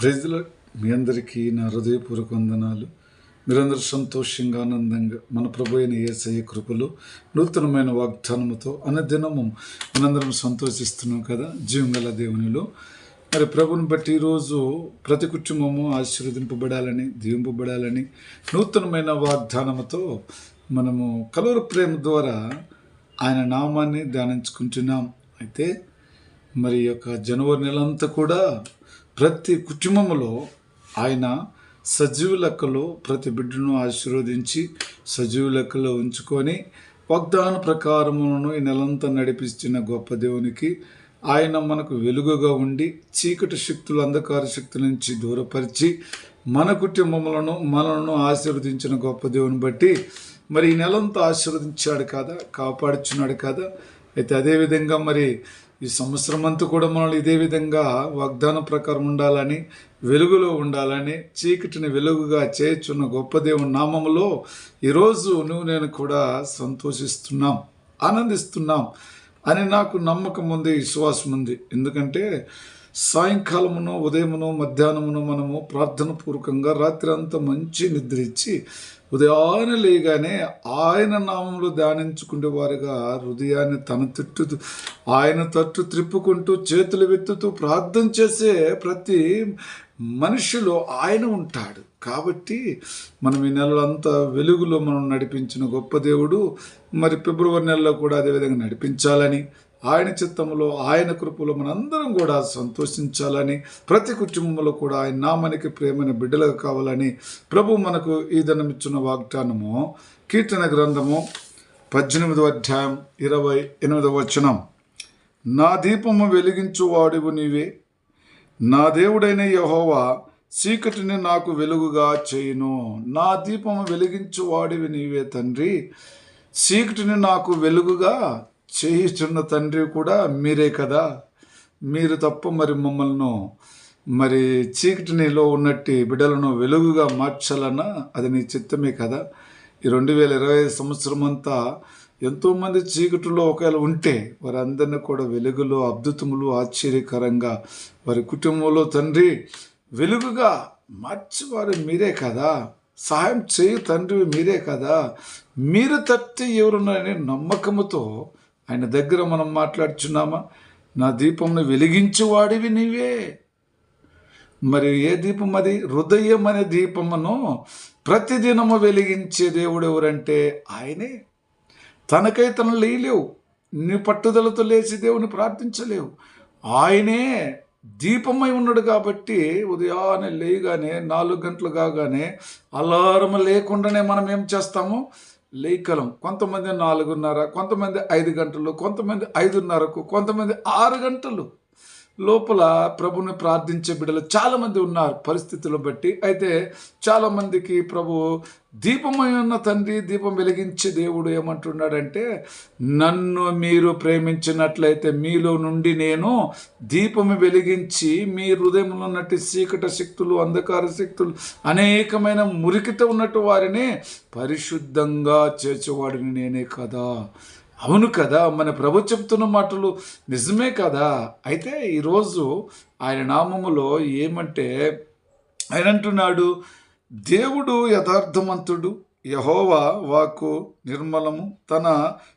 ప్రజల మీ అందరికీ నా హృదయపూర్వక వందనాలు. మీరందరూ సంతోషంగా ఆనందంగా మన ప్రభు అయిన ఏసయ్య కృపలు నూతనమైన వాగ్దానముతో అనుదినము మనందరం సంతోషిస్తున్నాం కదా జీవంగల దేవునిలో. మరి ప్రభుని బట్టి ఈరోజు ప్రతి కుటుంబము ఆశీర్వదింపబడాలని దీవింపబడాలని నూతనమైన వాగ్దానముతో మనము కలవర ప్రేమ ద్వారా ఆయన నామాన్ని ధ్యానించుకుంటున్నాం. అయితే మరి యొక్క జనవరి నెలంతా కూడా ప్రతి కుటుంబంలో ఆయన సజీవ లెక్కలో ప్రతి బిడ్డను ఆశీర్వదించి సజీవ లెక్కలో ఉంచుకొని వాగ్దాన ప్రకారములను ఈ నెలంతా నడిపిస్తున్న గొప్ప దేవునికి ఆయన మనకు వెలుగుగా ఉండి చీకటి శక్తులు అంధకార శక్తుల నుంచి దూరపరిచి మన కుటుంబములను మనలను ఆశీర్వదించిన గొప్ప దేవుని బట్టి మరి ఈ నెలంతా ఆశీర్వదించాడు కదా? కాపాడుచున్నాడు కదా? అయితే అదేవిధంగా మరి ఈ సంవత్సరం అంతా కూడా మనల్ని ఇదే విధంగా వాగ్దానం ప్రకారం ఉండాలని వెలుగులో ఉండాలని చీకటిని వెలుగుగా చేర్చున్న గొప్ప దేవుని నామములో ఈరోజు నువ్వు నేను కూడా సంతోషిస్తున్నాం ఆనందిస్తున్నాం అని నాకు నమ్మకం ఉంది విశ్వాసం ఉంది. ఎందుకంటే సాయంకాలమును ఉదయమును మధ్యాహ్నమును మనము ప్రార్థన పూర్వకంగా రాత్రి అంతా మంచి నిద్ర ఇచ్చి ఉదయాన్నే లేగానే ఆయన నామంలో ధ్యానించుకునే వారుగా హృదయాన్ని తన తిట్టు ఆయన తట్టు త్రిప్పుకుంటూ చేతులు వెత్తుతూ ప్రార్థన చేసే ప్రతి మనిషిలో ఆయన ఉంటాడు. కాబట్టి మనం ఈ నెలలంతా వెలుగులో మనం నడిపించిన గొప్ప దేవుడు మరి ఫిబ్రవరి నెలలో కూడా అదేవిధంగా నడిపించాలని ఆయన చిత్తంలో ఆయన కృపలో మనందరం కూడా సంతోషించాలని ప్రతి కుటుంబంలో కూడా ఆయన నామానికి ప్రేమైన బిడ్డలుగా కావాలని ప్రభు మనకు ఈ దినమిచ్చిన వాగ్దానము. కీర్తన గ్రంథము పద్దెనిమిదవ అధ్యాయం ఇరవై ఎనిమిదవ వచనం. నా దీపము వెలిగించు వాడివు నీవే. నా దేవుడైన యహోవా చీకటిని నాకు వెలుగుగా చేయును. నా దీపము వెలిగించు వాడివి నీవే తండ్రి. చీకటిని నాకు వెలుగుగా చేయిస్తున్న తండ్రి కూడా మీరే కదా. మీరు తప్ప మరి మమ్మల్ని మరి చీకటినిలో ఉన్నట్టు బిడ్డలను వెలుగుగా మార్చాలన్నా అది నీ చిత్తమే కదా. ఈ రెండు వేల ఇరవై ఐదు సంవత్సరం అంతా ఎంతోమంది చీకటిలో ఒకవేళ ఉంటే వారందరినీ కూడా వెలుగులో అద్భుతములు ఆశ్చర్యకరంగా వారి కుటుంబంలో తండ్రి వెలుగుగా మార్చేవారు మీరే కదా. సహాయం చేయు తండ్రి మీరే కదా. మీరు తప్పితే ఎవరున్నారనే నమ్మకముతో ఆయన దగ్గర మనం మాట్లాడుచున్నామా? నా దీపంను వెలిగించువాడివి నీవే. మరి ఏ దీపం అది? హృదయం అనే దీపమును ప్రతిదినము వెలిగించే దేవుడు ఎవరంటే ఆయనే. తనకై తను లేయలేవు. నీ పట్టుదలతో లేచి దేవుని ప్రార్థించలేవు. ఆయనే దీపమై ఉన్నాడు కాబట్టి ఉదయాన్నే లేయగానే నాలుగు గంటలు కాగానే అలారం లేకుండానే మనం ఏం చేస్తాము? లేఖలం. కొంతమంది నాలుగున్నర కొంతమంది ఐదు గంటలు కొంతమంది ఐదున్నరకు కొంతమంది ఆరు గంటలు. లోపల ప్రభుని ప్రార్థించే బిడ్డలు చాలామంది ఉన్నారు పరిస్థితులను బట్టి. అయితే చాలామందికి ప్రభు దీపమై ఉన్న తండ్రి దీపం వెలిగించే దేవుడు ఏమంటున్నాడంటే నన్ను మీరు ప్రేమించినట్లయితే మీలో నుండి నేను దీపము వెలిగించి మీ హృదయంలో ఉన్నట్టు చీకట శక్తులు అంధకార శక్తులు అనేకమైన మురికితో ఉన్నట్టు వారిని పరిశుద్ధంగా చేర్చేవాడిని నేనే కదా. అవును కదా మన ప్రభు చెప్తున్న మాటలు నిజమే కదా? అయితే ఈరోజు ఆయన నామములో ఏమంటే ఆయన అంటున్నాడు దేవుడు యథార్థమంతుడు యహోవా వాకు నిర్మలము తన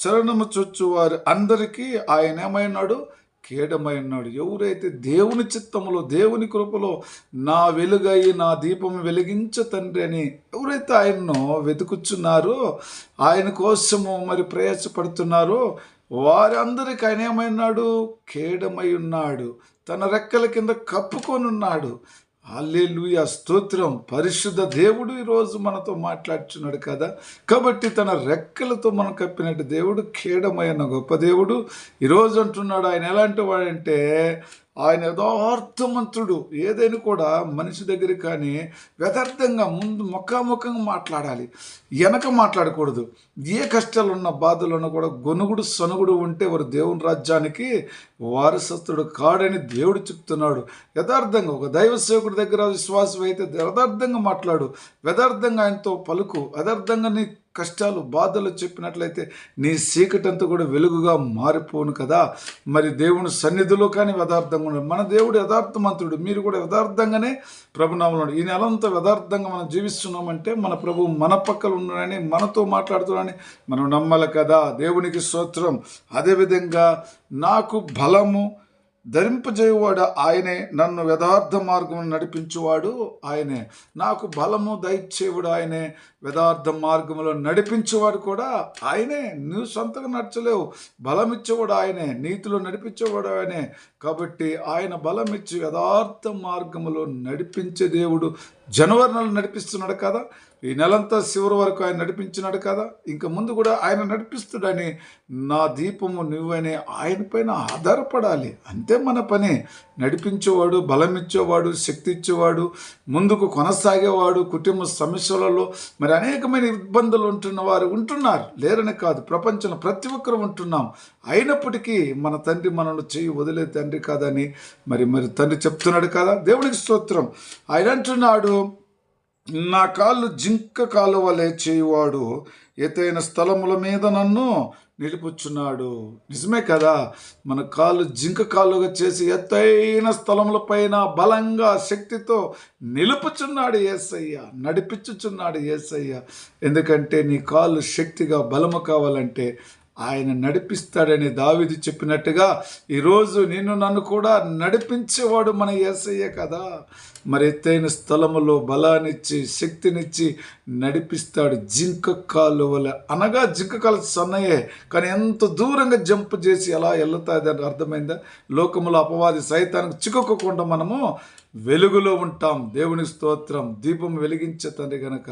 చరణము చొచ్చు వారి అందరికీ ఆయన ఏమైనాడు కీడమై ఉన్నాడు ఎవరైతే దేవుని చిత్తములో దేవుని కృపలో నా వెలుగై నా దీపం వెలిగించ తండ్రి అని ఎవరైతే ఆయన్ను వెతుకుచున్నారో ఆయన కోసము మరి ప్రయాసపడుతున్నారో వారందరికీ ఆయన ఏమైనాడు? కేడమై ఉన్నాడు. తన రెక్కల కింద కప్పుకొని ఉన్నాడు. అల్లెలుయ స్తోత్రం. పరిశుద్ధ దేవుడు ఈరోజు మనతో మాట్లాడుచున్నాడు కదా. కాబట్టి తన రెక్కలతో మనం కప్పినట్టు దేవుడు ఖేడమైన గొప్ప దేవుడు. ఈరోజు అంటున్నాడు ఆయన ఎలాంటి వాడంటే ఆయన యథార్థమంతుడు ఏదైనా కూడా మనిషి దగ్గర కానీ వ్యథార్థంగా ముందు ముఖాముఖంగా మాట్లాడాలి. వెనక మాట్లాడకూడదు. ఏ కష్టాలు ఉన్న కూడా గొనుగుడు సనుగుడు ఉంటే వారు దేవుని రాజ్యానికి వారసత్తుడు కాడని దేవుడు చెప్తున్నాడు. యథార్థంగా ఒక దైవ సేవకుడి దగ్గర విశ్వాసం అయితే యథార్థంగా మాట్లాడు. యథార్థంగా ఆయనతో పలుకు. యథార్థంగా నీ కష్టాలు బాధలు చెప్పినట్లయితే నీ చీకటంతా కూడా వెలుగుగా మారిపోను కదా. మరి దేవుని సన్నిధిలో కానీ యథార్థంగా ఉండదు మన దేవుడు యథార్థమంతుడు మీరు కూడా యథార్థంగానే ప్రభునామంలో ఈ నెలంతా యథార్థంగా మనం జీవిస్తున్నామంటే మన ప్రభు మన పక్కలు ఉన్నాడని మనతో మాట్లాడుతున్నాడని మనం నమ్మాలి కదా. దేవునికి స్తోత్రం. అదేవిధంగా నాకు బలము ధరింపజేయువాడు ఆయనే నన్ను యథార్థ మార్గం నడిపించువాడు ఆయనే. నాకు బలము దయచేవుడు ఆయనే యథార్థ మార్గంలో నడిపించేవాడు కూడా ఆయనే. నువ్వు సొంతగా నడచలేవు బలం ఇచ్చేవాడు ఆయనే నీతిలో నడిపించేవాడు ఆయనే. కాబట్టి ఆయన బలం ఇచ్చి యథార్థ మార్గంలో నడిపించే దేవుడు జనవరి నెల నడిపిస్తున్నాడు కదా. ఈ నెలంతా చివరి వరకు ఆయన నడిపించినాడు కదా. ఇంకా ముందు కూడా ఆయన నడిపిస్తుడని నా దీపము నువ్వనే ఆయన పైన ఆధారపడాలి. అంతే మన పని. నడిపించేవాడు బలం ఇచ్చేవాడు శక్తి ఇచ్చేవాడు ముందుకు కొనసాగేవాడు కుటుంబ సమస్యలలో మరి అనేకమైన ఇబ్బందులు ఉంటున్న వారు ఉంటున్నారు. లేరని కాదు ప్రపంచంలో ప్రతి ఒక్కరు ఉంటున్నాం. అయినప్పటికీ మన తండ్రి మనల్ని చేయి వదిలే తండ్రి కాదని మరి మరి తండ్రి చెప్తున్నాడు కదా. దేవుడికి స్తోత్రం. ఆయన అంటున్నాడు నా కాళ్ళు జింక కాలు వలె చేయువాడు ఎతైన స్థలముల మీద నన్ను నిలుపుచున్నాడు. నిజమే కదా మన కాళ్ళు జింక కాలుగా చేసి ఎత్తైన స్థలముల పైన బలంగా శక్తితో నిలుపుచున్నాడు ఏసయ్య నడిపించుచున్నాడు ఏసయ్య. ఎందుకంటే నీ కాళ్ళు శక్తిగా బలము కావాలంటే ఆయన నడిపిస్తాడని దావిది చెప్పినట్టుగా ఈరోజు నిన్ను నన్ను కూడా నడిపించేవాడు మన యేసయ్య కదా. మరి ఎత్తైన స్థలములో బలాన్నిచ్చి శక్తినిచ్చి నడిపిస్తాడు. జింక కాలు అనగా జింక కాలు సన్నయే కానీ ఎంత దూరంగా జంప్ చేసి ఎలా వెళ్తాది అని అర్థమైందా? లోకములో అపవాది సైతానికి చిక్కుకోకుండా మనము వెలుగులో ఉంటాం. దేవుని స్తోత్రం. దీపం వెలిగించే తండ్రి గనక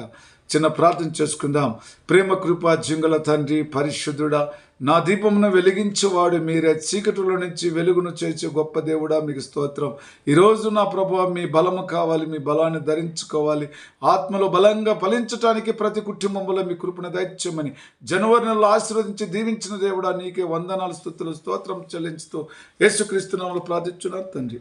చిన్న ప్రార్థన చేసుకుందాం. ప్రేమ కృప జింగల తండ్రి పరిశుద్ధుడా నా దీపమును వెలిగించేవాడు మీరే. చీకటిలో నుంచి వెలుగును చేసే గొప్ప దేవుడా మీకు స్తోత్రం. ఈరోజు నా ప్రభావ మీ బలము కావాలి మీ బలాన్ని ధరించుకోవాలి. ఆత్మలో బలంగా ఫలించటానికి ప్రతి కుటుంబంలో మీ కృపను దైత్యమని జనవరి నెలలో ఆశీర్వదించి దీవించిన దేవుడా నీకే వందనాలు స్థుతులు స్తోత్రం చెల్లించుతూ యేసుక్రీస్తునామలు ప్రార్థించున్నారు తండ్రి.